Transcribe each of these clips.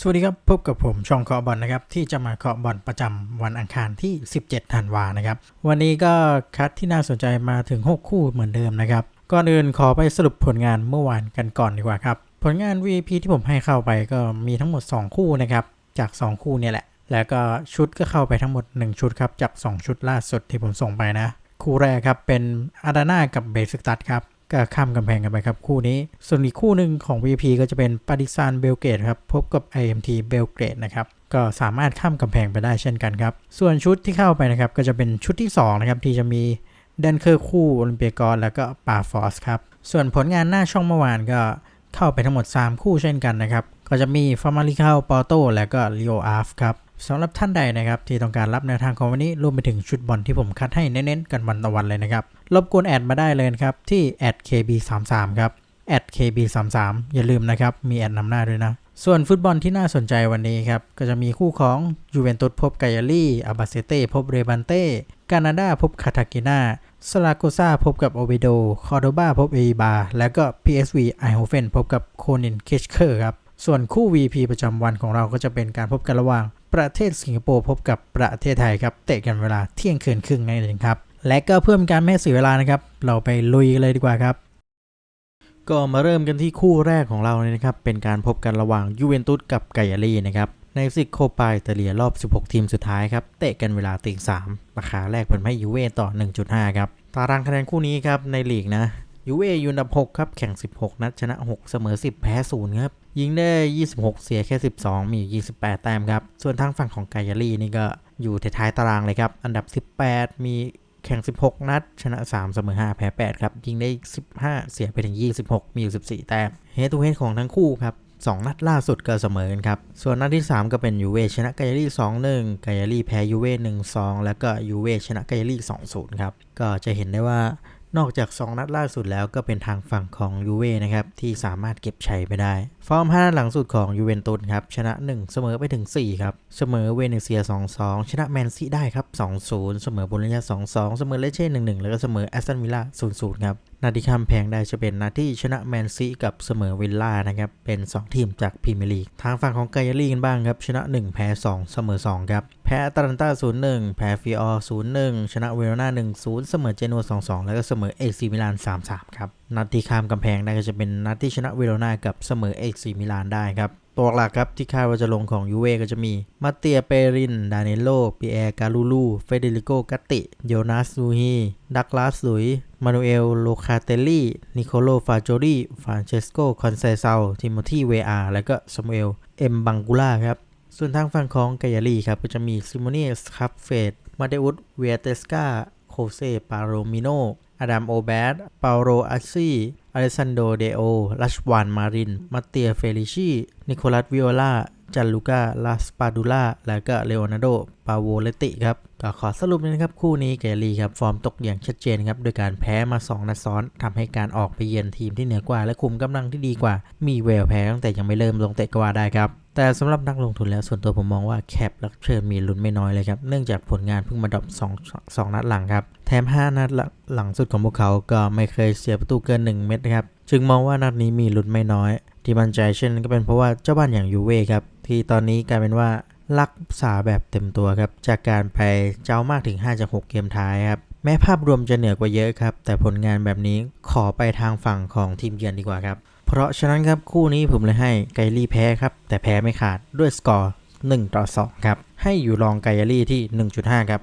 สวัสดีครับ พบกับผมชองเคาะบอลนะครับ ที่จะมาเคาะบอลประจำวันอังคารที่ 17 ธันวานะครับ วันนี้ก็คัดที่น่าสนใจมาถึง 6 คู่เหมือนเดิมนะครับ ก่อนอื่นขอไปสรุปผลงานเมื่อวานกันก่อนดีกว่าครับ ผลงาน VP ที่ผมให้เข้าไปก็มีทั้งหมด 2 คู่นะครับ จาก 2 คู่เนี่ยแหละ แล้วก็ชุดก็เข้าไปทั้งหมด 1 ชุดครับจาก 2 ชุดล่าสุดที่ผมส่งไปนะ คู่แรกครับเป็นอาดาน่ากับเบสิกตัดครับ ก็ข้ามกำแพงกันไปครับคู่นี้ ส่วนอีกคู่หนึ่งของ VP ก็จะเป็นปาริซานเบลเกตครับพบกับ IMT เบลเกตนะครับก็สามารถข้ามกำแพงไปได้เช่นกันครับ ส่วนชุดที่เข้าไปนะครับก็จะเป็นชุดที่2นะครับที่จะมีแดนเคอร์คู่โอลิมเปียกอนแล้วก็ปาฟอสครับส่วนผลงานหน้าช่องเมื่อวานก็เข้าไปทั้งหมด 3 คู่เช่นกันนะครับก็จะมีฟอร์มาลิคาปอโตแล้วก็ลิโออาฟครับ สำหรับท่านใดนะครับที่ต้องการรับแนวทางของวันนี้รวมไปถึงชุดบอลที่ผมคัดให้เน้นๆกันวันต่อวันเลยนะครับรบกวนแอดมาได้เลยครับที่ @kb33 ครับ @kb33 อย่าลืมนะครับมีแอดนำหน้าด้วยนะ ส่วนฟุตบอลที่น่าสนใจวันนี้ครับก็จะมีคู่ของยูเวนตุสพบไกอารี่อาบาเซเต้พบเรบันเต้กานาดาพบคาทากินาสลาโกซาพบกับโอเบโด คอร์โดบาพบเอบา แล้วก็ PSV ไอโฮเฟนพบกับโคนินเคชเคอร์ครับ ส่วนคู่ VP ประจำวันของเราก็จะเป็นการพบกันระหว่าง ประเทศสิงคโปร์พบกับประเทศไทยครับ เตะกันเวลาเที่ยงคืนครึ่งนั่นเองครับ และก็เพื่อเป็นการไม่เสียเวลานะครับ เราไปลุยกันเลยดีกว่าครับ ก็มาเริ่มกันที่คู่แรกของเราเลยนะครับ เป็นการพบกันระหว่างยูเวนตุสกับไกอารีนะครับในซิกโคปาอิตาเลียรอบ 16 ทีมสุดท้ายครับ เตะกันเวลาตีสามราคาแรกเปิดให้ยูเว่ต่อ 1.5 ครับ ตารางคะแนนคู่นี้ครับ ในลีกนะยูเว่อยู่อันดับ 6 ครับ แข่ง 16 นัดชนะ 6 เสมอ 10 แพ้ 0 ครับ ยิงได้ 26 เสียแค่ 12 มี 28 แต้มครับ ส่วนทางฝั่งของไกอารีนี่ก็อยู่ท้ายตารางเลยครับ อันดับ 18 มีแข่ง 16 นัด ชนะ 3 เสมอ 5 แพ้ 8 ครับ ยิงได้ 15 เสียไปถึง 26 มีอยู่ 14 แต้ม เฮดทูเฮดของทั้งคู่ครับ2 นัดล่าสุดก็เสมอกันครับ ส่วนนัดที่ 3 ก็เป็นยูเว่ชนะไกอารี่2-1ไกอารี่แพ้ยูเว่1-2 แล้วก็ยูเว่ชนะไกอารี่2-0 ครับ ก็จะเห็นได้ว่า นอกจาก 2 นัดล่าสุดแล้วก็เป็นทางฝั่งของยูเว่นะครับ ที่สามารถเก็บชัยไปได้ ฟอร์ม 5 นัดหลังสุดของยูเวนตุสครับ ชนะ 1 เสมอไปถึง 4 ครับ เสมอเวเนเซีย 2-2 ชนะแมนซีได้ครับ 2-0 เสมอโบโลญญา2-2 เสมอเลเช่ 1-1 แล้วก็เสมอแอสตันวิลล่า 0-0 ครับนัดที่ข้ามแพงได้จะเป็นนัดที่ชนะแมนซีกับเสมอวิลล่านะครับเป็น 2 ทีมจากพรีเมียร์ลีก ทางฝั่งของไกอารี่กันบ้างครับชนะ 1 แพ้ 2 เสมอ 2 ครับ แพ้อตาลันตา0-1 แพ้ฟิออร์0-1 ชนะเวโรนา 1-0 เสมอเจนัว 2-2 แล้วก็เสมอเอซีมิลาน 3-3 ครับนัดที่ข้ามกำแพงได้ก็จะเป็นนัดที่ชนะเวโรนากับเสมอเอซีมิลานได้ครับตัวหลักครับที่คาดว่าจะลงของยูเว่ก็จะมี มาเตียเปริน ดาเนโลปีแอร์กาลูลู เฟเดริโกกัตติ โยนาสลูฮี ดักลาสลุย มานูเอล โลคาเตลลี่ นิโคโล ฟาโจรีฟรานเชสโก คอนเซซาทิโมธีเวอาและก็ซามูเอล เอ็มบังกูล่าครับ ส่วนทางฝั่งของไกอารีครับ ก็จะมีซิโมเนียสคับเฟดมาเดอุสเวียเตสกาโคเซ ปาโรมิโน อดัม โอแบดเปาโรอัซซีอเลซันโด เดโอลัชวาน มาริน มาเตีย เฟลิชี นิโคลัส วิโอลา จันลูกาลาสปาดูล่าและก็เลโอนาร์โด ปาโวเลติครับก็ขอสรุปนะครับ คู่นี้เกลีครับ ฟอร์มตกอย่างชัดเจนครับ โดยการแพ้มา 2 นัดซ้อนทำให้การออกไปเยือนทีมที่เหนือกว่า และคุมกำลังที่ดีกว่า มีแววแพ้ตั้งแต่ยังไม่เริ่มลงเตะกว่าได้ครับ แต่สำหรับนักลงทุนแล้วส่วนตัวผมมองว่าแคปและเชิญมีลุ้นไม่น้อยเลยครับ เนื่องจากผลงานเพิ่งมาดรอป2 2นัดหลังครับ แถม 5 นัดหลังสุดของพวกเขาก็ไม่เคยเสียประตูเกิน 1 เม็ดนะครับ จึงมองว่านัดนี้มีลุ้นไม่น้อย ที่มั่นใจเช่นก็เป็นเพราะว่าเจ้าบ้านอย่างยูเว่ครับ ที่ตอนนี้กลายเป็นว่ารักษาแบบเต็มตัวครับ จากการไปเจ้ามากถึง 5 จาก 6 เกมท้ายครับ แม้ภาพรวมจะเหนือกว่าเยอะครับ แต่ผลงานแบบนี้ขอไปทางฝั่งของทีมเยือนดีกว่าครับ เพราะฉะนั้นครับคู่นี้ผมเลยให้ไกลี่แพ้ครับ แต่แพ้ไม่ขาดด้วยสกอร์1ต่อ2ครับ ให้อยู่รองไกลี่ที่ 1.5 ครับ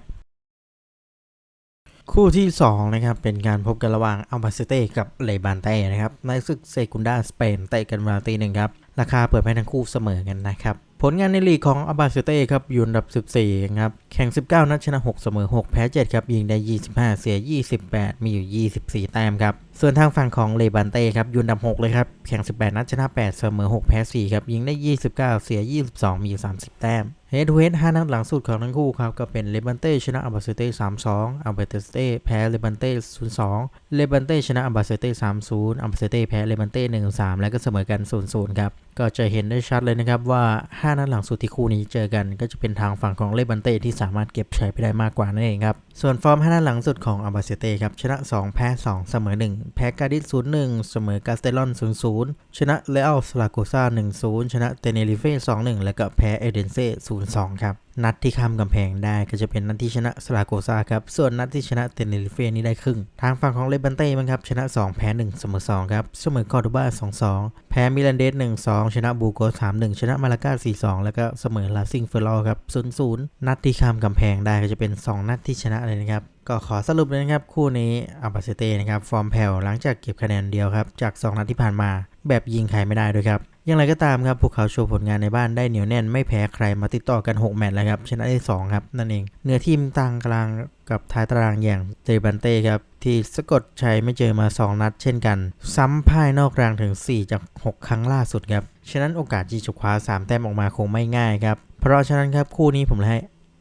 คู่ที่ 2 นะครับ เป็นการพบกันระหว่างอัลบาเซเต้กับเลบานเต้นะครับในศึกเซกุนดาสเปนเตะกันเวลาตีหนึ่งครับ ราคาเปิดให้ทั้งคู่เสมอกันนะครับผลงานในลีกของอัลบาเซเต้ครับอยู่อันดับ 14ครับแข่ง 19 นัดชนะ 6 เสมอ 6 แพ้ 7 ครับ ยิงได้ 25 เสีย 28 มีอยู่ 24 แต้มครับ ส่วนทางฝั่งของเลบานเต้ครับอยู่อันดับ 6 เลยครับ แข่ง 18 นัดชนะ 8 เสมอ 6 แพ้ 4 ครับ ยิงได้ 29 เสีย 22 มีอยู่ 30 แต้มเฮดเฮดห้านัดหลังสุดของทั้งคู่ครับ ก็เป็นเลบันเต้ชนะอัลบาเซเต้สามสองอัลบาเซเต้แพ้เลบันเต้ศูนย์สองเลบันเต้ชนะอัลบาเซเต้สามศูนย์อัลบาเซเต้แพ้เลบันเต้หนึ่งสามแล้วก็เสมอกันศูนย์ศูนย์ครับ ก็จะเห็นได้ชัดเลยนะครับว่า5นัดหลังสุดที่คู่นี้เจอกัน ก็จะเป็นทางฝั่งของเลบันเต้ที่สามารถเก็บชัยไปได้มากกว่านั่นเองครับส่วนฟอร์ม5นัดหลังสุดของอัลบาเซเต้ครับชนะ2แพ้2เสมอ1แพ้กาดิส0-1เสมอกาสเตลอน0-0ชนะเลอัลสลาโกซา1-0ชนะเตเนริเฟ่2-1แล้วก็แพ้เอเดนเซ่0-2ครับ นัดที่ข้ามกำแพงได้ก็จะเป็นนัดที่ชนะสลาโกซาครับ ส่วนนัดที่ชนะเตเนริเฟ่นี่ได้ครึ่ง ทางฝั่งของเลบันเต้มั้งครับ ชนะ 2 แพ้ 1 เสมอ2ครับ เสมอคอร์โดบา2-2 แพ้มิลันเดส1-2 ชนะบูโกส3-1 ชนะมาลากา4-2 แล้วก็เสมอลาซิงเฟอร์ลอครับ0-0 นัดที่ข้ามกำแพงได้ก็จะเป็น 2 นัดที่ชนะเลยนะครับก็ขอสรุปเลยนะครับ คู่นี้อัลบาเซเต้นะครับ ฟอร์มแผ่วหลังจากเก็บคะแนนเดียวครับ จาก 2 นัดที่ผ่านมา แบบยิงใครไม่ได้ด้วยครับอย่างไรก็ตามครับ พวกเขาโชว์ผลงานในบ้านได้เหนียวแน่นไม่แพ้ใครมาติดต่อกัน 6 แมตช์แล้วครับ ชนะได้ 2 ครับ นั่นเองเนื้อทีมต่างกลางกับท้ายตารางอย่างเตบันเต้ครับ ที่สะกดชัยไม่เจอมา 2 นัดเช่นกัน ซ้ำพ่ายนอกรางถึง 4 จาก 6 ครั้งล่าสุดครับ ฉะนั้นโอกาสที่จะคว้า 3 แต้มออกมาคงไม่ง่ายครับ เพราะฉะนั้นครับคู่นี้ผมเลยให้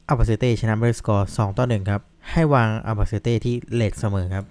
อัลบาเซเต้ชนะด้วยสกอร์2ต่อ1ครับให้วางอัลบาเซเต้ที่เลทเสมอครับ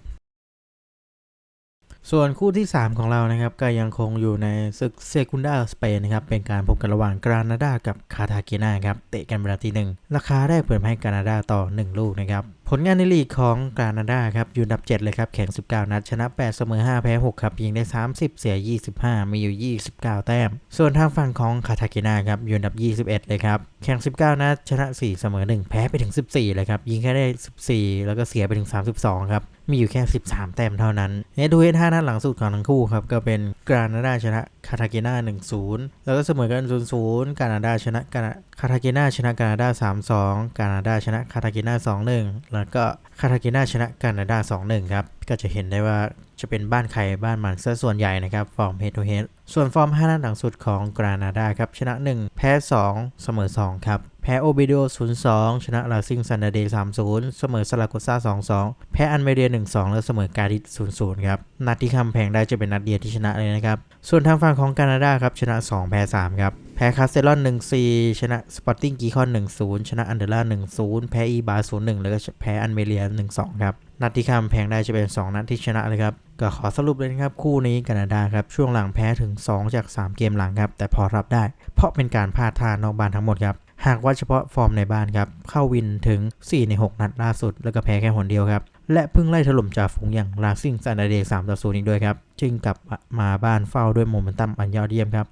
ส่วนคู่ที่ 3 ของเรานะครับ ก็ยังคงอยู่ในศึกเซกุนดาสเปนนะครับ เป็นการพบกันระหว่างกรานาดากับคาทาเกนาครับ เตะกันเวลาที่หนึ่งราคาได้เปิดให้กรานาดาต่อ 1 ลูกนะครับ ผลงานในลีกของกรานาดาครับ อยู่อันดับ 7 เลยครับ แข่ง 19 นัด ชนะ 8 เสมอ 5 แพ้ 6 ครับ ยิงได้ 30 เสีย 25 มีอยู่ 29 แต้ม ส่วนทางฝั่งของคาทาเกนาครับ อยู่อันดับ 21 เลยครับ แข่ง 19 นัด ชนะ 4 เสมอ 1 แพ้ไปถึง 14 เลยครับ ยิงแค่ได้ 14 แล้วก็เสียไปถึง 32 ครับ มีอยู่แค่ 13 แต้มเท่านั้นเนดูเฮด5นัดหลังสุดของทั้งคู่ครับ ก็เป็นกรานาดาชนะคาทาเกนา1-0 แล้วก็เสมอกัน 0-0 กานาดาชนะกานาคาทาเกนาชนะกานาดา3-2 กานาดาชนะคาทาเกนา2-1 แล้วก็คาทาเกนาชนะกานาดา2-1 ครับ ก็จะเห็นได้ว่า จะเป็นบ้านใครบ้านมันซะส่วนใหญ่นะครับ ฟอร์มเฮดทูเฮดส่วนฟอร์ม 5 นัดหลังสุดของกรานาดาครับ ชนะ 1 แพ้ 2 เสมอ 2 ครับ แพ้โอเบโด 0-2 ชนะลาซิงซันเดเดย์3-0 เสมอซาลาโกซ่า 2-2 แพ้อันเมเดีย 1-2 แล้วเสมอกาดิส0-0 ครับ นัดที่คำแพงได้จะเป็นนัดเดียวที่ชนะเลยนะครับ ส่วนทางฝั่งของกานาดาครับชนะ 2 แพ้ 3 ครับ แพ้คาสเซลอน1-4ชนะสปอร์ติ้งกีคอน1-0ชนะอันเดอร่า1-0แพ้อีบา0-1แล้วก็แพ้อันเมเรีย1-2ครับนัดที่ข้ามแพงได้จะเป็น 2 นัดที่ชนะเลยครับ ก็ขอสรุปเลยนะครับ คู่นี้แคนาดาครับ ช่วงหลังแพ้ถึง 2 จาก 3 เกมหลังครับ แต่พอรับได้ เพราะเป็นการพลาดท่านอกบ้านทั้งหมดครับ หากว่าเฉพาะฟอร์มในบ้านครับ เข้าวินถึง 4 ใน 6 นัดล่าสุด แล้วก็แพ้แค่หนเดียวครับ และเพิ่งไล่ถล่มจ่าฝูงอย่างลาซิงซันเดย์3ต่อ0อีกด้วยครับจึงกลับมาบ้านเฝ้าด้วยโมเมนตัมอันยอดเยี่ยมครับ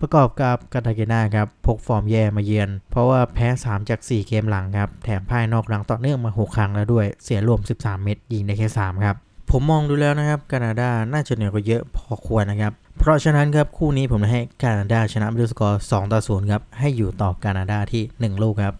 ประกอบกับกาตาเกนาครับพกฟอร์มแย่มาเยือน เพราะว่าแพ้ 3 จาก 4 เกมหลังครับ แถมพ่ายนอกหลังต่อเนื่องมา 6 ครั้งแล้วด้วย เสียรวม 13 เม็ดยิงได้แค่ 3 ครับ ผมมองดูแล้วนะครับแคนาดาน่าจะเหนือกว่าเยอะพอควรนะครับ เพราะฉะนั้นครับคู่นี้ผมให้แคนาดาชนะด้วยสกอร์2ต่อ0ครับให้อยู่ต่อแคนาดาที่ 1 ลูกครับ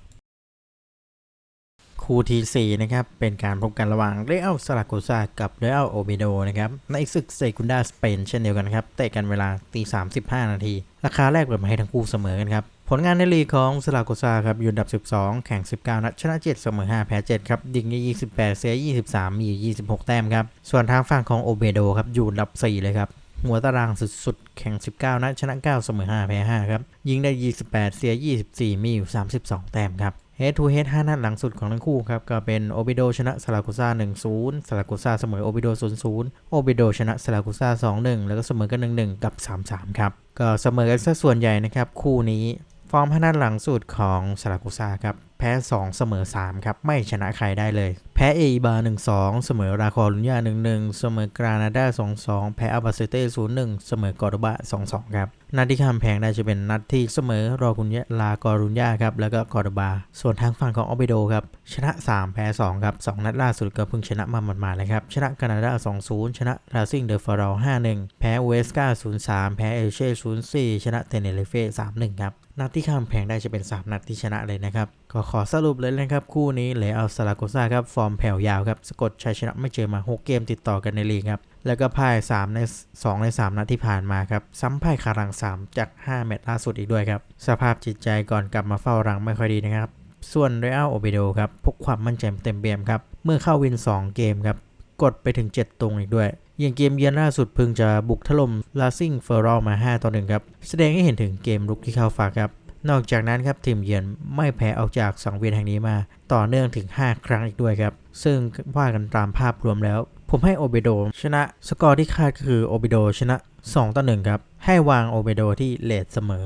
คู่ที่ 4 นะครับ เป็นการพบกันระหว่างเรอัลซาลาโกซากับเรอัลโอเบโดนะครับ ในศึกเซกุนดาสเปนเช่นเดียวกันครับ เตะกันเวลาตี35นาที ราคาแรกเปิดมาให้ทั้งคู่เสมอกันครับ ผลงานในลีกของซาลาโกซาครับอยู่อันดับ 12 แข่ง 19 นัดชนะ 7 เสมอ 5 แพ้ 7 ครับยิงได้28 เสีย 23 มี 26 แต้มครับ ส่วนทางฝั่งของโอเบโดครับอยู่อันดับ 4 เลยครับหัวตารางสุดๆ แข่ง 19 นัดชนะ 9 เสมอ 5 แพ้ 5 ครับ ยิงได้ 28 เสีย 24 มีอยู่ 32 แต้มครับ เฮดทูเฮด5นัดหลังสุดของทั้งคู่ครับ ก็เป็นโอบิโดชนะซาลากุซ่า 1-0ซาลากุซ่าเสมอโอบิโด 0-0 โอบิโดชนะซาลากุซ่า 2-1 แล้วก็เสมอกัน 1-1 กับ 3-3 ครับ ก็เสมอกันซะส่วนใหญ่นะครับ คู่นี้ ฟอร์ม5นัดหลังสุดของซาลากุซ่าครับ แพ้ 2 เสมอ 3 ครับ ไม่ชนะใครได้เลย แพ้เอีบา 1-2 เสมอราคอลุนยา 1-1 เสมอกรานาดา 2-2 แพ้อาบาเซเต้ 0-1 เสมอกอร์บา 2-2 ครับนัดที่ข้ามแพงได้จะเป็นนัดที่เสมอรอกุนยาลากอรุนยาครับแล้วก็กอร์บา ส่วนทางฝั่งของออเบโดครับชนะ 3 แพ้ 2 ครับ 2 นัดล่าสุดก็เพิ่งชนะมาหมาดๆเลยครับ ชนะกานาดา 2-0 ชนะราซิงเดอฟารอล5-1 แพ้เวสกา0-3 แพ้เอลเช่ 0-4 ชนะเทเนเรเฟ่ 3-1 ครับนัดที่ข้ามแพงได้จะเป็น 3 นัดที่ชนะเลยนะครับก็ขอสรุปเลยนะครับ คู่นี้เลอัลซาลาโกซาครับ ฟอร์มแผ่วยาวครับ สะกดชัยชนะไม่เจอมา 6 เกมติดต่อกันในลีกครับ แล้วก็พ่าย 3 ใน 2 ใน 3 นัดที่ผ่านมาครับ ซ้ำพ่ายคารัง 3 จาก 5 แมตช์ล่าสุดอีกด้วยครับ สภาพจิตใจก่อนกลับมาเฝ้ารังไม่ค่อยดีนะครับ ส่วนเรอัลโอเบโดครับพกความมั่นใจเต็มเปี่ยมครับ เมื่อเข้าวิน 2 เกมครับ กดไปถึง 7 ตรงอีกด้วยอย่างเกมเยือนล่าสุดเพิ่งจะบุกถล่มลาซิงเฟอร์รอลมา 5 ต่อ 1 ครับ แสดงให้เห็นถึงเกมรุกที่เข้าฝากครับ นอกจากนั้นครับทีมเยือนไม่แพ้ออกจากสังเวียนแห่งนี้มาต่อเนื่องถึง 5 ครั้งอีกด้วยครับ ซึ่งว่ากันตามภาพรวมแล้ว ผมให้โอเบโดชนะสกอร์ที่คาดก็คือโอเบโดชนะ 2 ต่อ 1 ครับ ให้วางโอเบโดที่เลทเสมอ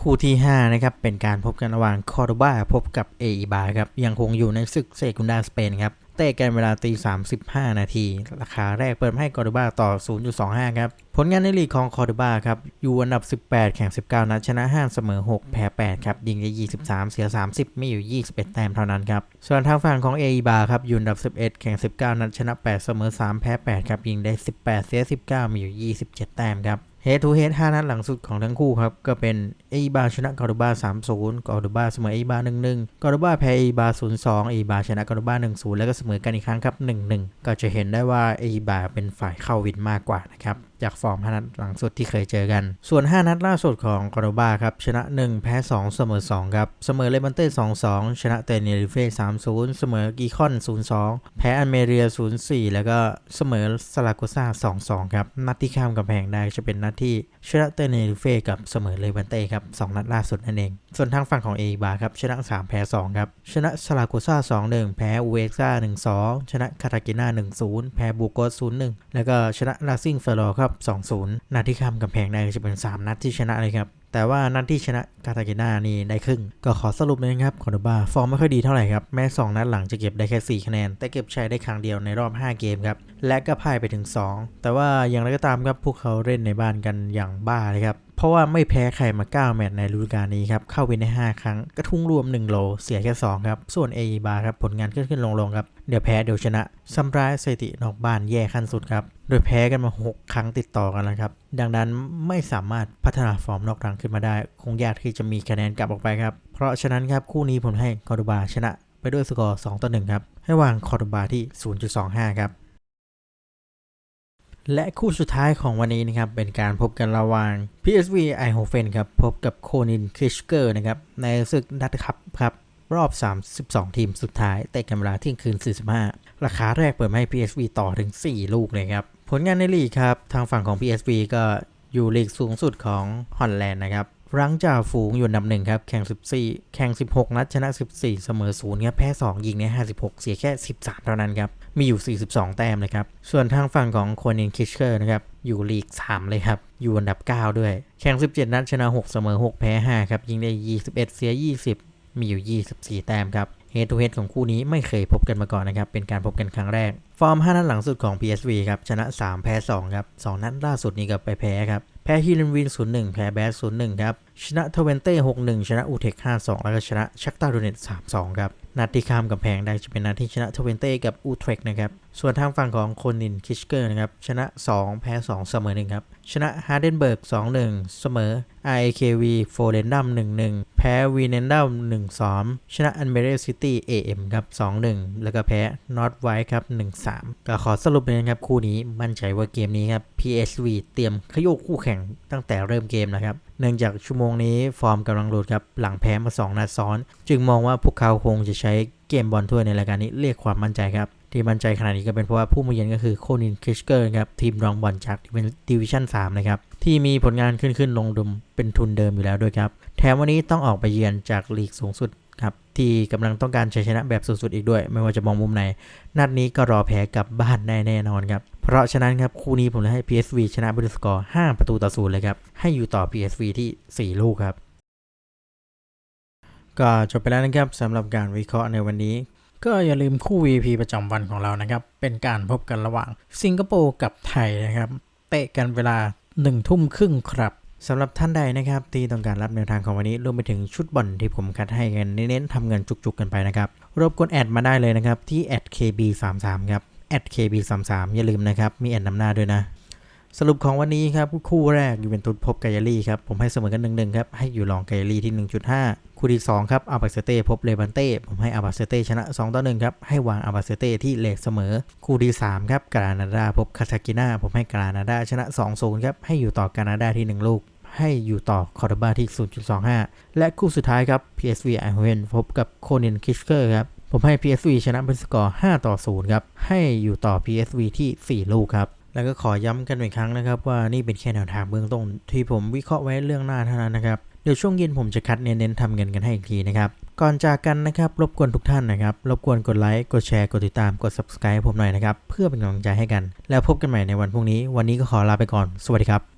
คู่ที่ 5 นะครับ เป็นการพบกันระหว่างคอร์โดบาพบกับเออีบาครับ ยังคงอยู่ในศึกเซกุนดาสเปนครับ เตะกันเวลาตี 35 นาที ราคาแรกเปิดให้คอร์โดบาต่อ 0.25 ครับ ผลงานในลีกของคอร์โดบาครับ อยู่อันดับ 18 แข่ง 19 นัดชนะ 5 เสมอ 6 แพ้ 8 ครับ ยิงได้ 23 เสีย 30มีอยู่ 21 แต้มเท่านั้นครับ ส่วนทางฝั่งของเออีบาครับ อยู่อันดับ 11 แข่ง 19 นัดชนะ 8 เสมอ 3 แพ้ 8 ครับ ยิงได้ 18 เสีย 19 มีอยู่ 27 แต้มครับ เฮดทูเฮด5นัดหลังสุดของทั้งคู่ครับ ก็เป็นเอีบาชนะกอร์ดบา3-0กอร์ดบาเสมอเอีบา1-1กอร์ดบาแพ้เอีบา0-2เอีบาชนะกอร์ดบา1-0แล้วก็เสมอกันอีกครั้งครับ1-1ก็จะเห็นได้ว่าเอีบาเป็นฝ่ายเข้าวินมากกว่านะครับ จากฟอร์ม 5 นัดหลังสุดที่เคยเจอกัน ส่วน 5 นัดล่าสุดของกอร์ดบาครับ ชนะ 1 แพ้ 2 เสมอ 2 ครับ เสมอเลบันเต้ 2-2 ชนะเตเนริเฟ่ 3-0 เสมอกีคอน 0-2 แพ้อันเมเรีย 0-4 แล้วก็เสมอสลาโกซา2-2 ครับ นัดที่ข้ามกำแพงได้จะเป็นนัดที่ชนะเตเนริเฟ่กับเสมอเลบันเต้ครับ 2 นัดล่าสุดนั่นเอง ส่วนทางฝั่งของเอบาครับ ชนะ 3 แพ้ 2 ครับ ชนะสลาโกซา2-1 แพ้อูเอ็กซ่า1-2 ชนะคาตากิน่า 1-0 แพ้บูโกส0-1 แล้วก็ชนะลาซิงเฟอร์โรครับ 2-0นัดที่ข้ามกำแพงได้จะเป็น 3 นัดที่ชนะเลยครับแต่ว่านัดที่ชนะกาตาเกนานี่ได้ครึ่ง ก็ขอสรุปเลยนะครับคอร์โดบาฟอร์มไม่ค่อยดีเท่าไหร่ครับ แม้ 2 นัดหลังจะเก็บได้แค่ 4 คะแนน แต่เก็บชัยได้ครั้งเดียวในรอบ 5 เกมครับ และก็พ่ายไปถึง 2 แต่ว่าอย่างไรก็ตามครับ พวกเขาเล่นในบ้านกันอย่างบ้าเลยครับ เพราะว่าไม่แพ้ใครมา 9 แมตช์ในฤดูกาลนี้ครับ เข้าวินได้ 5 ครั้ง กระทุ้งรวม 1 โล เสียแค่ 2 ครับ ส่วนเอบาครับ ผลงานขึ้นขึ้นลงลงครับ เดี๋ยวแพ้เดี๋ยวชนะซัมร้ายสถิตินอกบ้านแย่ขั้นสุดครับ โดยแพ้กันมา 6 ครั้งติดต่อกันแล้วครับ ดังนั้นไม่สามารถพัฒนาฟอร์มนอกรังขึ้นมาได้ คงยากที่จะมีคะแนนกลับออกไปครับ เพราะฉะนั้นครับคู่นี้ผมให้คอร์โดบาชนะ ไปด้วยสกอร์ 2 ต่อ 1 ครับ ให้วางคอร์โดบาที่ 0.25 ครับ และคู่สุดท้ายของวันนี้นะครับ เป็นการพบกันระหว่าง PSV i h o f e n ครับ พบกับโคนินคริชเกอร์นะครับ ในศึกนัดคัพครับ รอบ 32 ทีมสุดท้ายเตะกันเวลาเที่ยงคืน 45 ราคาแรกเปิดมาให้ PSV ต่อถึง 4 ลูกเลยครับ ผลงานในลีกครับ ทางฝั่งของ PSV ก็อยู่ลีกสูงสุดของฮอลแลนด์นะครับรั้งจ่าฝูงอยู่อันดับหนึ่งครับ แข่ง 14 แข่ง 16 นัดชนะ 14 เสมอ0ครับ แพ้ 2 ยิงใน 56 เสียแค่ 13 เท่านั้นครับ มีอยู่ 42 แต้มเลยครับ ส่วนทางฝั่งของโคนินคิชเกอร์นะครับ อยู่ลีก 3 เลยครับ อยู่อันดับ 9 ด้วย แข่ง 17 นัดชนะ 6 เสมอ 6 แพ้ 5 ครับ ยิงได้ 21 เสีย 20 มีอยู่ 24 แต้มครับเฮดทูเฮดของคู่นี้ไม่เคยพบกันมาก่อนนะครับ เป็นการพบกันครั้งแรก ฟอร์ม 5 นัดหลังสุดของ PSV ครับ ชนะ 3 แพ้ 2 ครับ 2 นัดล่าสุดนี้ก็ไปแพ้ครับ แพ้ฮิลนวิน 0-1 แพ้แบส 0-1 ครับ ชนะเทเวนเต้6-1ชนะอูเทค5-2แล้วก็ชนะชักตาโดเนต3-2ครับนัดที่ข้ามกับแพงได้จะเป็นนัดที่ชนะเทเวนเต้กับอูเทคนะครับ ส่วนทางฝั่งของโคนินคิชเกอร์นะครับ ชนะ 2 แพ้ 2 เสมอ1ครับ ชนะฮาร์เดนเบิร์ก 2-1 เสมอ IKV โฟเรนดัม 1-1 แพ้วีเนนดัม 1-2 ชนะอันเมเรซิตี้ AM ครับ 2-1 แล้วก็แพ้นอตไวท์ครับ 1-3 ก็ขอสรุปเลยนะครับ คู่นี้มั่นใจว่าเกมนี้ครับ PSV เตรียมขยโยกคู่แข่งตั้งแต่เริ่มเกมนะครับ เนื่องจากชั่วโมงนี้ฟอร์มกำลังหลุดครับหลังแพ้มา2นัดซ้อน จึงมองว่าพวกเขาคงจะใช้เกมบอลถ้วยในรายการนี้เรียกความมั่นใจครับที่มั่นใจขนาดนี้ก็เป็นเพราะว่าผู้มาเยือนก็คือโคนินคิชเกอร์ครับทีมรองบอลจากเป็นดิวิชั่น3นะครับที่มีผลงานขึ้นขึ้นลงดุมเป็นทุนเดิมอยู่แล้วด้วยครับแถมวันนี้ต้องออกไปเยือนจากลีกสูงสุด ที่กำลังต้องการชัยชนะแบบสุดๆอีกด้วย ไม่ว่าจะมองมุมไหน นัดนี้ก็รอแพ้กลับบ้านได้แน่นอนครับ เพราะฉะนั้นครับ คู่นี้ผมเลยให้ PSV ชนะบริสกอร์ 5 ประตูต่อศูนย์เลยครับ ให้อยู่ต่อ PSV ที่ 4 ลูกครับ ก็จบไปแล้วนะครับสำหรับการวิเคราะห์ในวันนี้ก็อย่าลืมคู่ VP ประจำวันของเรานะครับ เป็นการพบกันระหว่างสิงคโปร์กับไทยนะครับ เตะกันเวลา1ทุ่มครึ่งครับ สำหรับท่านใดนะครับที่ต้องการรับแนวทางของวันนี้รวมไปถึงชุดบอลที่ผมคัดให้กันเน้นๆทำเงินจุกๆกันไปนะครับรบกวนแอดมาได้เลยนะครับที่ @kb33 ครับ @kb33 อย่าลืมนะครับ มีแอดนำหน้าด้วยนะ สรุปของวันนี้ครับคู่แรกยูเวนตุสพบไกยารี่ครับผมให้เสมอกันหนึ่งๆครับให้อยู่รองไกยารี่ที่ 1.5 คู่ที่2ครับอาบาเซเต้พบเลบันเต้ผมให้อาบาเซเต้ชนะ2ต่อ1ครับให้วางอาบาเซเต้ที่เลทเสมอ คู่ที่3ครับกรานาดาพบคาทากิน่าผมให้กรานาดาชนะ2-0ครับให้อยู่ต่อกรานาดาที่ 1 ลูก ให้อยู่ต่อคอร์ดบาที่ 0.25 และคู่สุดท้ายครับ PSV i h o v e n พบกับโคเนนคิชเกอร์ครับผมให้ PSV ชนะเป็นสกอร์5ต่อ0ครับให้อยู่ต่อ PSV ที่ 4 ลูกครับ แล้วก็ขอย้ำกันอีกครั้งนะครับ ว่านี่เป็นแค่แนวทางเบื้องต้นที่ผมวิเคราะห์ไว้เรื่องหน้าเท่านั้นนะครับเดี๋ยวช่วงเย็นผมจะคัดเน้นๆทำเงินกันให้อีกทีนะครับ ก่อนจากกันนะครับรบกวนทุกท่านนะครับ รบกวนกดไลค์ กดแชร์ กดติดตาม กด subscribe ผมหน่อยนะครับ เพื่อเป็นกำลังใจให้กัน แล้วพบกันใหม่ในวันพรุ่งนี้ วันนี้ก็ขอลาไปก่อน สวัสดีครับ